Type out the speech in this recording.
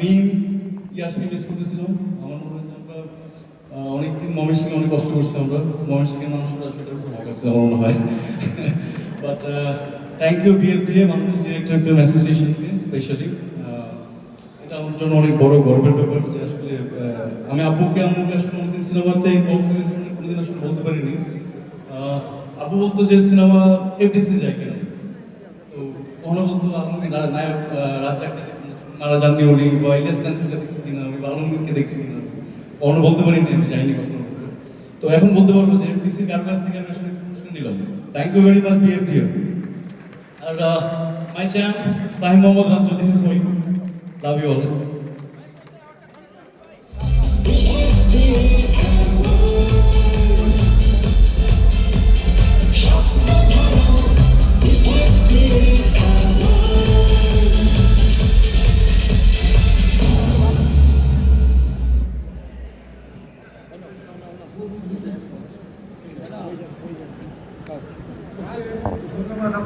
মিম Yasmin miss করতেছিলাম আমার মনে হয় আমরা অনেকদিন সঙ্গে অনেক কষ্ট করছি আমরা। সঙ্গে মানুষরা সেটা খুব আছে আমার মনে হয়। But thank you BFDA Bangladesh director film অ্যাসোসিয়েশনকে specially এটা আমার জন্য অনেক বড় গর্বের ব্যাপার যে আসলে আমি আব্বুকে, আম্মুকে আসলে অনেকদিন সিনেমাতে কোনোদিন আসলে বলতে পারিনি। আব্বু বলতো যে সিনেমা এফডিসি যায় কেন। তো কখনো বলতো আলমী নায়ক রাজ্জাককে মারা যাননি উনি বা ইলিয়াস কাঞ্চনকে দেখছি কিনা? আমি বা দেখছি কিনা? কখনো বলতে পারিনি আমি, যাইনি কখনো। তো এখন বলতে পারব যে এফডিসি কার কাছ থেকে আমি আসলে পুরস্কার নিলাম। Thank you very much B F my champ Sahim Mohammad রাজ্য this is you love you all ধন্যবাদ